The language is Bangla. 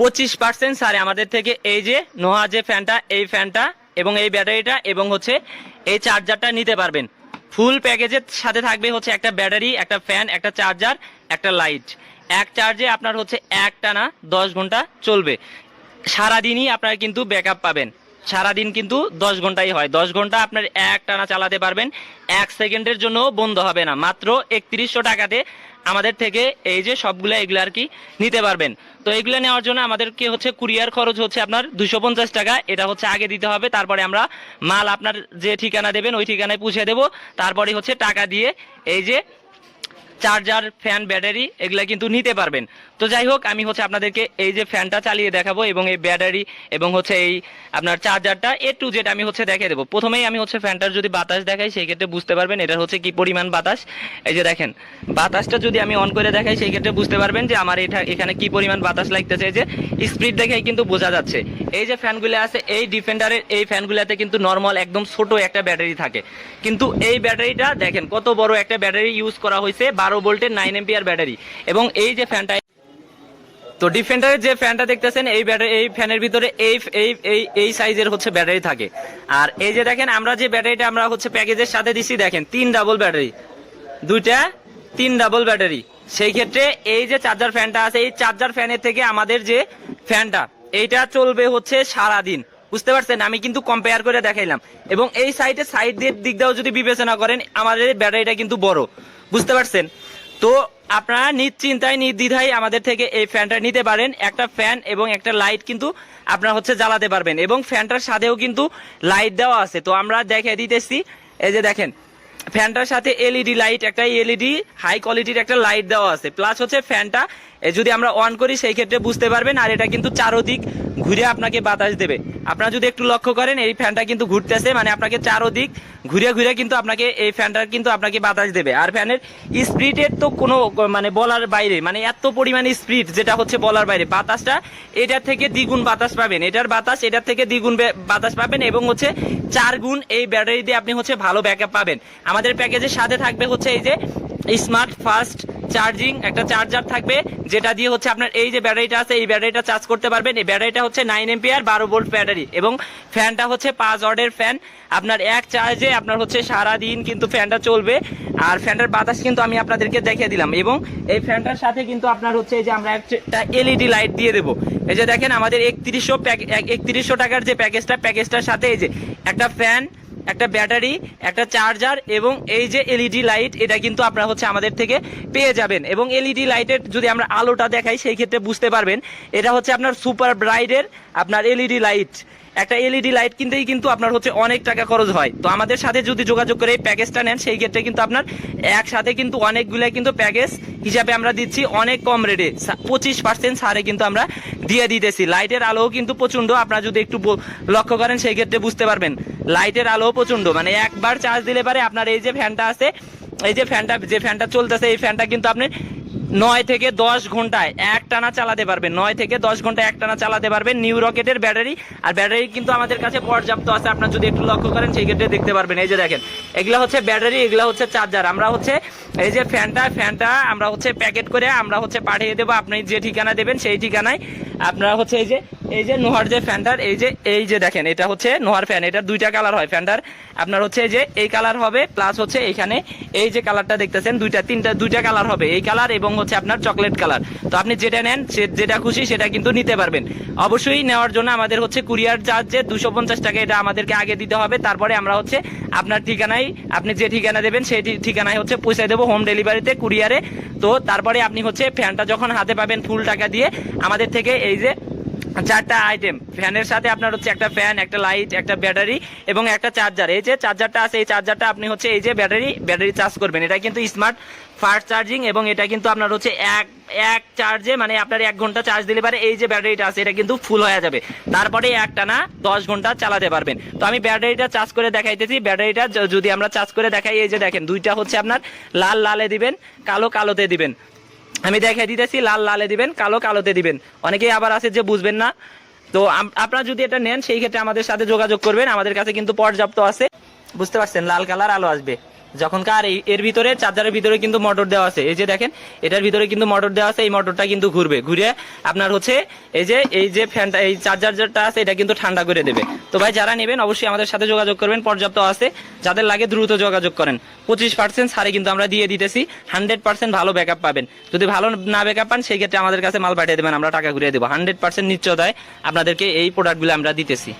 পঁচিশ পার্সেন্ট সারে আমাদের থেকে এই যে নোহা যে ফ্যানটা, এই ফ্যানটা এবং এই ব্যাটারিটা এবং হচ্ছে এই চার্জারটা নিতে পারবেন। ফুল প্যাকেজের সাথে থাকবে হচ্ছে একটা ব্যাটারি, একটা ফ্যান, একটা চার্জার, একটা লাইট। এক চার্জে আপনার হচ্ছে এক টানা দশ ঘণ্টা চলবে। সারাদিনই আপনারা কিন্তু ব্যাকআপ পাবেন। সারাদিন কিন্তু দশ ঘন্টাই হয়। দশ ঘণ্টা আপনার এক টানা চালাতে পারবেন। এক সেকেন্ডের জন্য বন্ধ হবে না। মাত্র একত্রিশশো টাকাতে আমাদের থেকে এই যে সবগুলো এগুলো আর কি নিতে পারবেন। তো এগুলো নেওয়ার জন্য আমাদেরকে হচ্ছে কুরিয়ার খরচ হচ্ছে আপনার দুশো পঞ্চাশ টাকা। এটা হচ্ছে আগে দিতে হবে, তারপরে আমরা মাল আপনার যে ঠিকানা দেবেন ওই ঠিকানায় পৌঁছে দেবো। তারপরে হচ্ছে টাকা দিয়ে এই যে চার্জার ফ্যান ব্যাটারি এগুলো কিন্তু নিতে পারবেন। তো যাই হোক আমি হচ্ছে আপনাদেরকে এই যে ফ্যানটা চালিয়ে দেখাবো এবং এই ব্যাটারি এবং হচ্ছে এই আপনার চার্জারটা এ টু জেড আমি হচ্ছে দেখে দেবো। প্রথমেই আমি হচ্ছে ফ্যানটার যদি বাতাস দেখাই, সেই ক্ষেত্রে বুঝতে পারবেন এটা হচ্ছে কি পরিমাণ বাতাস। এই যে দেখেন, বাতাসটা যদি আমি অন করে দেখাই, সেই ক্ষেত্রে বুঝতে পারবেন যে আমার এটা এখানে কি পরিমাণ বাতাস লাগতেছে। এই যে স্পিড দেখেই কিন্তু বোঝা যাচ্ছে। এই যে ফ্যানগুলো আছে, এই ডিফেন্ডারের এই ফ্যানগুলোতে কিন্তু নর্মাল একদম ছোট একটা ব্যাটারি থাকে। কিন্তু এই ব্যাটারিটা দেখেন, কত বড় একটা ব্যাটারি ইউজ করা হয়েছে, বারো ভোল্টের নাইন এম্পিয়ার ব্যাটারি। এবং এই যে ফ্যানটা তো ডিফেন্ডারের যে ফ্যানটা দেখতেছেন, এই ব্যাটারি, এই ফ্যানের ভিতরে এই এই এই এই সাইজের হচ্ছে ব্যাটারি থাকে। আর এই যে দেখেন, আমরা যে ব্যাটারিটা আমরা হচ্ছে প্যাকেজের সাথে দিচ্ছি দেখেন, তিন ডাবল ব্যাটারি। দুইটা, তিন ডাবল ব্যাটারি। সেই ক্ষেত্রে এই যে চার্জার ফ্যানটা আছে, এই চার্জার ফ্যানের থেকে আমাদের যে ফ্যানটা এইটা চলবে হচ্ছে সারা দিন বুঝতে পারছেন? আমি কিন্তু কম্পেয়ার করে দেখাইলাম। এবং এই সাইডে সাইড দিয়ে দিক দিয়েও যদি বিবেচনা করেন, আমাদের ব্যাটারিটা কিন্তু বড়। বুঝতে পারছেন? তো আপনারা নিশ্চিন্তায়, নির্দ্বিধায় আমাদের থেকে এই ফ্যানটা নিতে পারেন। একটা ফ্যান এবং একটা লাইট কিন্তু আপনারা হচ্ছে জ্বালাতে পারবেন। এবং ফ্যানটার সাথেও কিন্তু লাইট দেওয়া আছে। তো আমরা দেখে দিতেছি। এই যে দেখেন, ফ্যানটার সাথে এলইডি লাইট, একটা এলইডি হাই কোয়ালিটির একটা লাইট দেওয়া আছে। প্লাস হচ্ছে ফ্যানটা এ যদি আমরা অন করি, সেই ক্ষেত্রে বুঝতে পারবেন, আর এটা কিন্তু চারোদিক ঘুরে আপনাকে বাতাস দেবে। আপনারা যদি একটু লক্ষ্য করেন, এই ফ্যানটা কিন্তু ঘুরতেছে মানে আপনাকে চারোদিক ঘুরে ঘুরে কিন্তু আপনাকে, এই ফ্যানটা কিন্তু আপনাকে বাতাস দেবে। আর ফ্যানের স্পিডের তো কোনো মানে বলার বাইরে মানে এত পরিমাণে স্পিড যেটা হচ্ছে বলার বাইরে। বাতাসটা এটার থেকে দ্বিগুণ বাতাস পাবেন। এটার বাতাস, এটার থেকে দ্বিগুণ বাতাস পাবেন এবং হচ্ছে চার গুণ এই ব্যাটারি দিয়ে আপনি হচ্ছে ভালো ব্যাকআপ পাবেন। আমাদের প্যাকেজের সাথে থাকবে হচ্ছে এই যে স্মার্ট ফাস্ট চার্জিং, একটা চার্জার থাকবে, যেটা দিয়ে হচ্ছে আপনার এই যে ব্যাটারিটা আছে, এই ব্যাটারিটা চার্জ করতে পারবেন। এই ব্যাটারিটা হচ্ছে নাইন এম্পিয়ার বারো ভোল্ট ব্যাটারি এবং ফ্যানটা হচ্ছে পাঁচ অর্ডের ফ্যান আপনার এক চার্জে আপনার হচ্ছে সারা দিন কিন্তু ফ্যানটা চলবে। আর ফ্যানটার বাতাস কিন্তু আমি আপনাদেরকে দেখিয়ে দিলাম এবং এই ফ্যানটার সাথে কিন্তু আপনার হচ্ছে এই যে আমরা একটা এলইডি লাইট দিয়ে দেবো। এই যে দেখেন আমাদের একত্রিশশো একত্রিশশো টাকার যে প্যাকেজটা প্যাকেজটার সাথে এই যে একটা ফ্যান একটা ব্যাটারি, একটা চার্জার এবং এই যে এলইডি লাইট, এটা কিন্তু আপনারা হচ্ছে আমাদের থেকে পেয়ে যাবেন। এবং এলইডি লাইটের যদি আমরা আলোটা দেখাই, সেই ক্ষেত্রে বুঝতে পারবেন, এটা হচ্ছে আপনার সুপার ব্রাইডের আপনার এলইডি লাইট। একটা এলইডি লাইট কিনতেই কিন্তু আপনার হচ্ছে অনেক টাকা খরচ হয়। তো আমাদের সাথে যদি যোগাযোগ করে এই প্যাকেজটা নেন, সেই ক্ষেত্রে কিন্তু আপনার একসাথে কিন্তু অনেকগুলো কিন্তু প্যাকেজ হিসাবে আমরা দিচ্ছি অনেক কম রেটে পঁচিশ পার্সেন্ট ছাড়ে কিন্তু আমরা দিয়ে দিতেছি। লাইটের আলোও কিন্তু প্রচণ্ড আপনারা যদি একটু লক্ষ্য করেন সেই ক্ষেত্রে বুঝতে পারবেন। লাইটের আলোও প্রচণ্ড মানে একবার চার্জ দিলে পারে আপনার এই যে ফ্যানটা আছে, এই যে ফ্যানটা যে ফ্যানটা চলতেছে, এই ফ্যানটা কিন্তু আপনি নয় থেকে দশ ঘন্টায় এক টানা চালাতে পারবেন। নয় থেকে দশ ঘন্টায় এক টানা চালাতে পারবে নিউ রকেটের ব্যাটারি। আর ব্যাটারি কিন্তু আমাদের কাছে পর্যাপ্ত আছে, আপনার যদি একটু লক্ষ্য করেন, সেই ক্ষেত্রে দেখতে পারবেন। এই যে দেখেন, এগুলো হচ্ছে ব্যাটারি, এগুলো হচ্ছে চার্জার। আমরা হচ্ছে, এই যে ফ্যানটা ফ্যানটা আমরা হচ্ছে প্যাকেট করে আমরা হচ্ছে পাঠিয়ে দেবো। আপনি যে ঠিকানা দেবেন, সেই ঠিকানায় আপনারা হচ্ছে এই যে এই যে নোহার যে ফ্যানটার, এই যে এই যে দেখেন, এটা হচ্ছে নোহার ফ্যান, এটা দুইটা কালার হয় ফ্যানটার। আপনার হচ্ছে এই যে, এই কালার হবে প্লাস হচ্ছে এখানে এই যে কালারটা দেখতেছেন, দুইটা, তিনটা, দুইটা কালার হবে, এই কালার এবং হচ্ছে আপনার চকলেট কালার। তো আপনি যেটা নেন যেটা খুশি সেটা কিন্তু নিতে পারবেন। অবশ্যই নেওয়ার জন্য আমাদের হচ্ছে কুরিয়ার চার্জ যে দুশো পঞ্চাশ টাকা, এটা আমাদেরকে আগে দিতে হবে। তারপরে আমরা হচ্ছে আপনার ঠিকানায়, আপনি যে ঠিকানা দেবেন, সেই ঠিকানায় হচ্ছে পৌঁছে দেবো হোম ডেলিভারিতে কুরিয়ারে। তো তারপরে আপনি হচ্ছে ফ্যানটা যখন হাতে পাবেন ফুল টাকা দিয়ে আমাদের থেকে এই যে চারটা আইটেম ফ্যানের সাথে আপনার হচ্ছে একটা ফ্যান একটা লাইট একটা ব্যাটারি এবং একটা চার্জার এই যে চার্জারটা আছে, এই চার্জারটা আপনি হচ্ছে এই যে ব্যাটারি ব্যাটারি চার্জ করবেন। এটা কিন্তু স্মার্ট ফাস্ট চার্জিং এবং এটা কিন্তু আপনার হচ্ছে এক এক চার্জে মানে আপনার এক ঘণ্টা চার্জ দিলে পারে। এই যে ব্যাটারিটা আছে, এটা কিন্তু ফুল হয়ে যাবে। তারপরে একটা না দশ ঘণ্টা চালাতে পারবেন। তো আমি ব্যাটারিটা চার্জ করে দেখাইতেছি। ব্যাটারিটা যদি আমরা চার্জ করে দেখাই, এই যে দেখেন, দুইটা হচ্ছে আপনার লাল লালে দিবেন কালো কালোতে দিবেন। আমি দেখাই দিতেছি, লাল লালে দিবেন, কালো কালোতে দিবেন। অনেকেই আবার আছে যে বুঝবেন না। তো আপনারা যদি এটা নেন, সেই ক্ষেত্রে আমাদের সাথে যোগাযোগ করবেন। আমাদের কাছে কিন্তু পর্যাপ্ত আছে। বুঝতে পারছেন? লাল কালার আলো আসবে। যখন কার এই- এর ভিতরে, চার্জারের ভিতরে কিন্তু মোটর দেওয়া আছে। এই যে দেখেন, এটার ভিতরে কিন্তু মোটর দেওয়া আছে। এই মোটরটা কিন্তু ঘুরবে। ঘুরে আপনার হচ্ছে এই যে এই যে ফ্যানটা এই চার্জারটা আছে, এটা কিন্তু ঠান্ডা করে দেবে। তো ভাই, যারা নেবেন, অবশ্যই আমাদের সাথে যোগাযোগ করবেন। পর্যাপ্ত আছে। যাদের লাগে দ্রুত যোগাযোগ করেন। পঁচিশ পার্সেন্ট সারে কিন্তু আমরা দিয়ে দিতেছি, হান্ড্রেড পার্সেন্ট ভালো ব্যাকআপ পাবেন। যদি ভালো না ব্যাকআপ পান, সেই ক্ষেত্রে আমাদের কাছে মাল পাঠিয়ে দেবেন, আমরা টাকা ঘুরিয়ে দেবো। হান্ড্রেড পার্সেন্ট নিশ্চয়তায় আপনাদেরকে এই প্রোডাক্টগুলো আমরা দিতেছি।